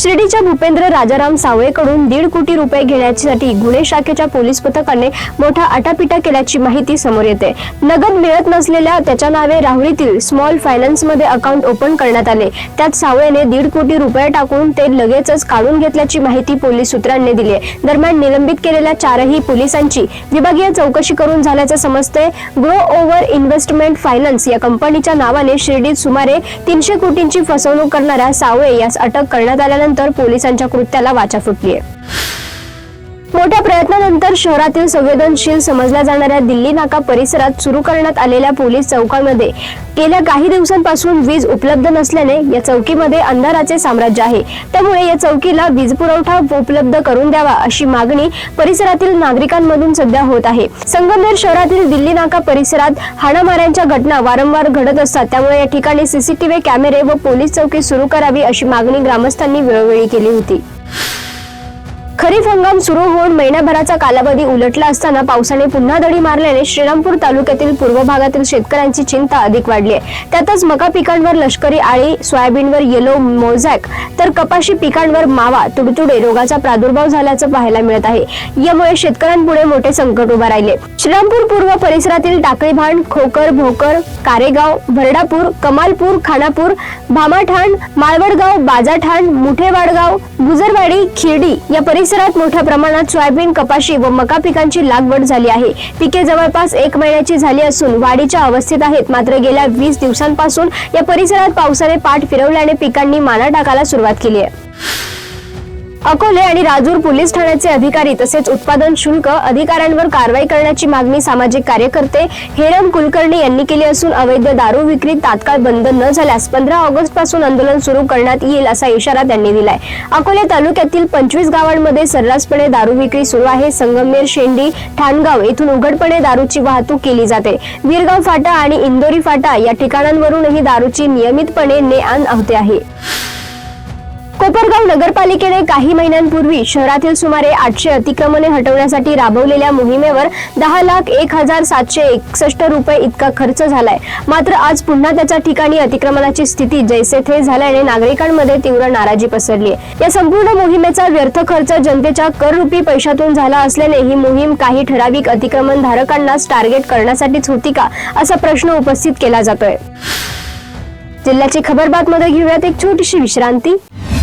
शिर्डीच्या भूपेंद्र राजाराम सावळेकडून दीड कोटी रुपये घेण्यासाठी गुन्हे शाखेच्या पोलीस पथकाने मोठा आटापिटा केल्याची माहिती समोर येते. नगद मिळत नसलेल्या त्याच्या नावे राहुरीतील स्मॉल फायनान्समध्ये अकाउंट ओपन करण्यात आले. त्यात सावळेने दीड कोटी रुपये टाकून ते लगेचच काढून घेतल्याची माहिती पोलीस सूत्रांनी दिली दरम्यान निलंबित केलेल्या चारही पोलिसांची विभागीय चौकशी करून झाल्याचे समजते ग्रो ओव्हर इन्व्हेस्टमेंट फायनान्स या कंपनीच्या नावाने शिर्डीत सुमारे तीनशे कोटींची फसवणूक करणाऱ्या सावळे यास अटक करण्यात आल्यानंतर पोलिसांच्या कृत्याला वाचा फुटली आहे मोठ्या प्रयत्नानंतर शहरातील संवेदनशील समजल्या जाणाऱ्या दिल्ली नाका परिसरात सुरू करण्यात आलेल्या पोलीस चौकांमध्ये गेल्या काही दिवसांपासून वीज उपलब्ध नसल्याने या चौकीमध्ये अंधाराचे साम्राज्य आहे. त्यामुळे या चौकीला वीज पुरवठा उपलब्ध करून द्यावा अशी मागणी परिसरातील नागरिकांमधून सध्या होत आहे. संगमनेर शहरातील दिल्ली नाका परिसरात हाणामाऱ्यांच्या घटना वारंवार घडत असतात. त्यामुळे या ठिकाणी सीसीटीव्ही कॅमेरे व पोलीस चौकी सुरू करावी अशी मागणी ग्रामस्थांनी वेळोवेळी केली होती. खरीप हंगाम सुरू होऊन महिन्याभराचा कालावधी उलटला असताना पावसाने पुन्हा दडी मारल्याने श्रीरामपूर तालुक्यातील पूर्व भागातील शेतकऱ्यांची चिंता अधिक वाढली आहे. त्यातच मका पिकांवर लष्करी आळी सोयाबीनवर येलो मोझॅक तर कपाशी पिकांवर मावा तुडतुडे रोगाचा प्रादुर्भाव झाल्याचं पाहायला मिळत आहे. यामुळे शेतकऱ्यांपुढे मोठे संकट उभा राहिले. श्रीरामपूर पूर्व परिसरातील टाकळीभांड खोकर भोकर कारेगाव भरडापूर कमालपूर खानापूर भामाठाण माळवडगाव बाजाठाण मुठेवाडगाव गुजरवाडी खिर्डी या परिसरात मोठ्या प्रमाणात सोयाबीन कपाशी व मका पिकांची लागवड झाली आहे. पिके जवळपास एक महिन्याची झाली असून वाढीच्या अवस्थेत आहेत. मात्र गेल्या वीस दिवसांपासून या परिसरात पावसाने पाठ फिरवल्याने पिकांनी माना टाकायला सुरुवात केली आहे. अकोले आणि राजूर पोलीस ठाण्याचे अधिकारी तसेच उत्पादन शुल्क अधिकाऱ्यांवर कारवाई करण्याची मागणी सामाजिक कार्यकर्ते हेरम कुलकर्णी यांनी केली असून अवैध दारू विक्री तात्काळ बंद न झाल्यास पंधरा ऑगस्टपासून आंदोलन सुरू करण्यात येईल असा इशारा त्यांनी दिलाय. अकोले तालुक्यातील पंचवीस गावांमध्ये सर्रासपणे दारू विक्री सुरू आहे. संगमनेर शेंडी ठाणगाव येथून उघडपणे दारूची वाहतूक केली जाते. वीरगाव फाटा आणि इंदोरी फाटा या ठिकाणांवरूनही दारूची नियमितपणे ने आण होते आहे. कोपरगाव नगरपालिकेने काही महिन्यांपूर्वी शहरातील सुमारे आठशे अतिक्रमणे हटवण्यासाठी राबवलेल्या मोहिमेवर दहा लाख एक हजार सातशे एकसष्ट रुपये इतका खर्च झालाय. मात्र आज पुन्हा त्याच्या ठिकाणी अतिक्रमणाची स्थिती जैसे थे झाल्याने नागरिकांमध्ये तीव्र नाराजी पसरली या संपूर्ण मोहिमेचा व्यर्थ खर्च जनतेच्या कररूपी पैशातून झाला असल्याने ही मोहीम काही ठराविक अतिक्रमण धारकांनाच टार्गेट करण्यासाठीच होती का असा प्रश्न उपस्थित केला जातोय. जिल्ह्याची खबर बातमध्ये घेऊयात एक छोटीशी विश्रांती.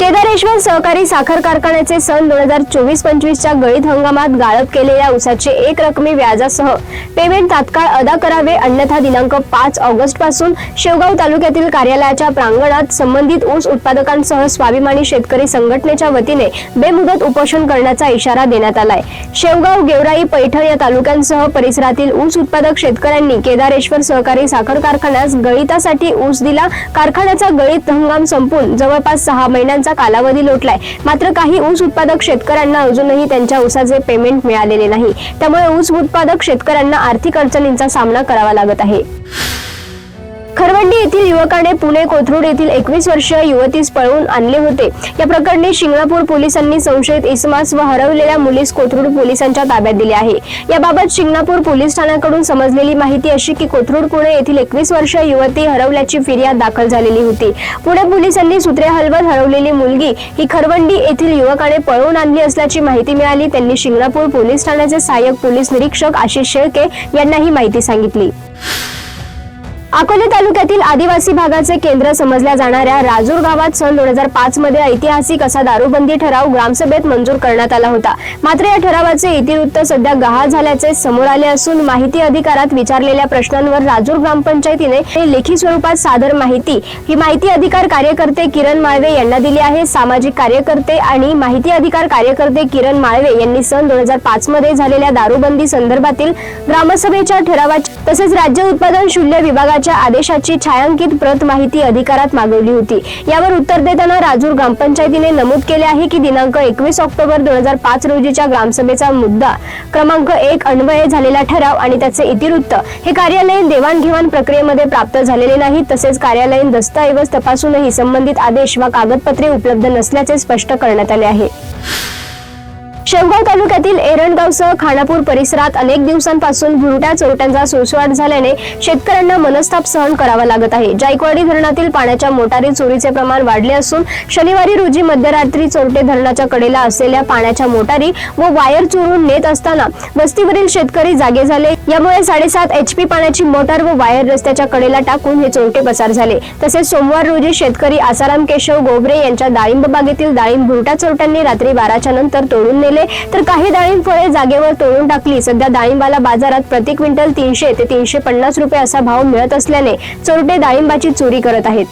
केदारेश्वर सहकारी साखर कारखान्याचे सन दोन हजार चोवीस पंचवीसच्या गळीत हंगामात गाळप केलेल्या ऊसाचे एक रकमी व्याजासह पेमेंट तात्काळ अदा करावे अन्यथा दिनांक पाच ऑगस्टपासून शेवगाव तालुक्यातील कार्यालयाच्या प्रांगणात संबंधित ऊस उत्पादकांसह स्वाभिमानी शेतकरी संघटनेच्या वतीने बेमुदत उपोषण करण्याचा इशारा देण्यात आलाय. शेवगाव गेवराई पैठण या तालुक्यांसह परिसरातील ऊस उत्पादक शेतकऱ्यांनी केदारेश्वर सहकारी साखर कारखान्यास गळितासाठी ऊस दिला. कारखान्याचा गळीत हंगाम संपून जवळपास सहा महिन्यांचा कालावधी लोटलाय. मात्र काही ऊस उत्पादक शेतकऱ्यांना अजूनही त्यांच्या ऊसाचे पेमेंट मिळालेले नाही. त्यामुळे ऊस उत्पादक शेतकऱ्यांना आर्थिक अडचणींचा सामना करावा लागत आहे. खरवंडी येथील युवकाने पुणे कोथरूड येथील एकवीस वर्षीय युवतीस पळवून आणले होते. या प्रकरणी शिंगणापूर पोलिसांनी संशयित इसमास व हरवलेल्या मुलीस कोथरूड पोलिसांच्या ताब्यात दिले आहे. याबाबत शिंगणापूर पोलीस ठाण्याकडून समजलेली माहिती अशी की कोथरूड पुणे येथील एकवीस वर्षीय युवती हरवल्याची फिर्याद दाखल झालेली होती. पुणे पोलिसांनी सूत्रे हलवत हरवलेली मुलगी ही खरवंडी येथील युवकाने पळवून आणली असल्याची माहिती मिळाली. त्यांनी शिंगणापूर पोलीस ठाण्याचे सहाय्यक पोलीस निरीक्षक आशिष शेळके यांना ही माहिती सांगितली. अकोले तालुक्यातील आदिवासी भागाचे केंद्र समजल्या जाणाऱ्या राजूर गावात सन दोन हजार पाच मध्ये ऐतिहासिक असा दारूबंदी ठराव ग्रामसभेत मंजूर करण्यात आला होता. मात्र या ठरावाचे इतिवृत्त सध्या गहाळ झाल्याचे समोर आले असून माहिती अधिकारात विचारलेल्या प्रश्नांवर राजूर ग्रामपंचायतीने लेखी स्वरूपात सादर माहिती ही माहिती अधिकार कार्यकर्ते किरण माळवे यांना दिली आहे. सामाजिक कार्यकर्ते आणि माहिती अधिकार कार्यकर्ते किरण माळवे यांनी सन दोन हजार पाच मध्ये झालेल्या दारूबंदी संदर्भातील ग्रामसभेच्या ठरावाची तसेच राज्य उत्पादन शून्य विभागाच्या आदेशाची छायांकित प्रत माहिती अधिकारात मागवली होती. यावर उत्तर देताना राजूर ग्रामपंचायतीने नमूद केले आहे की दिनांक एकवीस ऑक्टोबर दोन हजार पाच रोजीच्या ग्रामसभेचा मुद्दा क्रमांक एक अन्वये झालेला ठराव आणि त्याचे इतिवृत्त हे कार्यालयीन देवाणघेवाण प्रक्रियेमध्ये प्राप्त झालेले नाही तसेच कार्यालयीन दस्तऐवज तपासूनही संबंधित आदेश वा कागदपत्रे उपलब्ध नसल्याचे स्पष्ट करण्यात आले आहे. शेवगाव तालुक्यातील एरणगावसह खानापूर परिसरात अनेक दिवसांपासून भुरट्या चोरट्यांचा सुळसुळाट झाल्याने शेतकऱ्यांना मनस्ताप सहन करावा लागत आहे. जायकवाडी धरणातील पाण्याच्या मोटारी चोरीचे प्रमाण वाढले असून शनिवारी रोजी मध्यरात्री चोरटे धरणाच्या कडेला असलेल्या पाण्याच्या मोटारी व वायर चोरून नेत असताना वस्तीवरील शेतकरी जागे झाले. यामुळे साडेसात एच पी पाण्याची मोटार व वायर रस्त्याच्या कडेला टाकून हे चोरटे पसार झाले. तसेच सोमवार रोजी शेतकरी आसाराम केशव गोबरे यांच्या डाळिंब बागेतील डाळिंब भुरट्या चोरट्यांनी रात्री बाराच्या नंतर तोडून केले तर काही डाळिंब फळे जागेवर तोडून टाकली. सध्या डाळिंबाला बाजारात प्रति क्विंटल तीनशे ते तीनशे पन्नास रुपये असा भाव मिळत असल्याने चोरटे डाळिंबाची चोरी करत आहेत.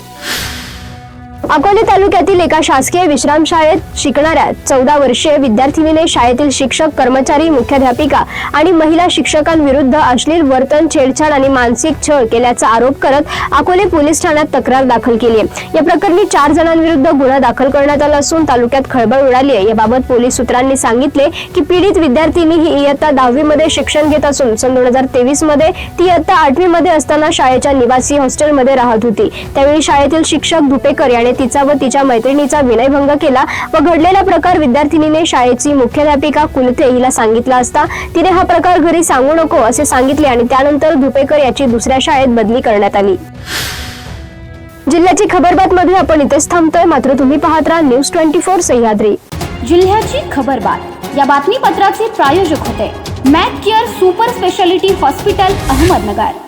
अकोले तालुक्यातील एका शासकीय विश्रामशाळेत शिकणाऱ्या चौदा वर्षीय विद्यार्थिनीने शाळेतील शिक्षक कर्मचारी मुख्याध्यापिका आणि महिला शिक्षकांविरुद्ध अश्लील वर्तन छेडछाड आणि मानसिक छळ केल्याचा आरोप करत अकोले पोलीस ठाण्यात तक्रार दाखल केली आहे. या प्रकरणी चार जणांविरुद्ध गुन्हा दाखल करण्यात आला असून तालुक्यात खळबळ उडाली आहे. याबाबत पोलीस सूत्रांनी सांगितले की पीडित विद्यार्थिनी ही इयत्ता दहावीमध्ये शिक्षण घेत असून सन दोन हजार तेवीसमध्ये ती इयत्ता आठवीमध्ये असताना शाळेच्या निवासी हॉस्टेलमध्ये राहत होती. त्यावेळी शाळेतील शिक्षक धुपेकर यांनी तिचा व तिच्या मैत्रिणीचा विनयभंग केला व घडलेला प्रकार विद्यार्थिनीने शाळेची मुख्याध्यापिका कुलथे हिला सांगितला असता तिने हा प्रकार घरी सांगू नको असे सांगितले आणि त्यानंतर धुपेकर याची दुसऱ्या शाळेत बदली करण्यात आली. जिल्ह्याची खबरबात मध्ये आपण इथेच थांबतोय. मात्र तुम्ही पाहत राहा न्यूज ट्वेंटी फोर सह्याद्री. जिल्ह्याची खबरबात या बातमीपत्राचे प्रायोजक होते. Mac care super speciality hospital Ahmednagar.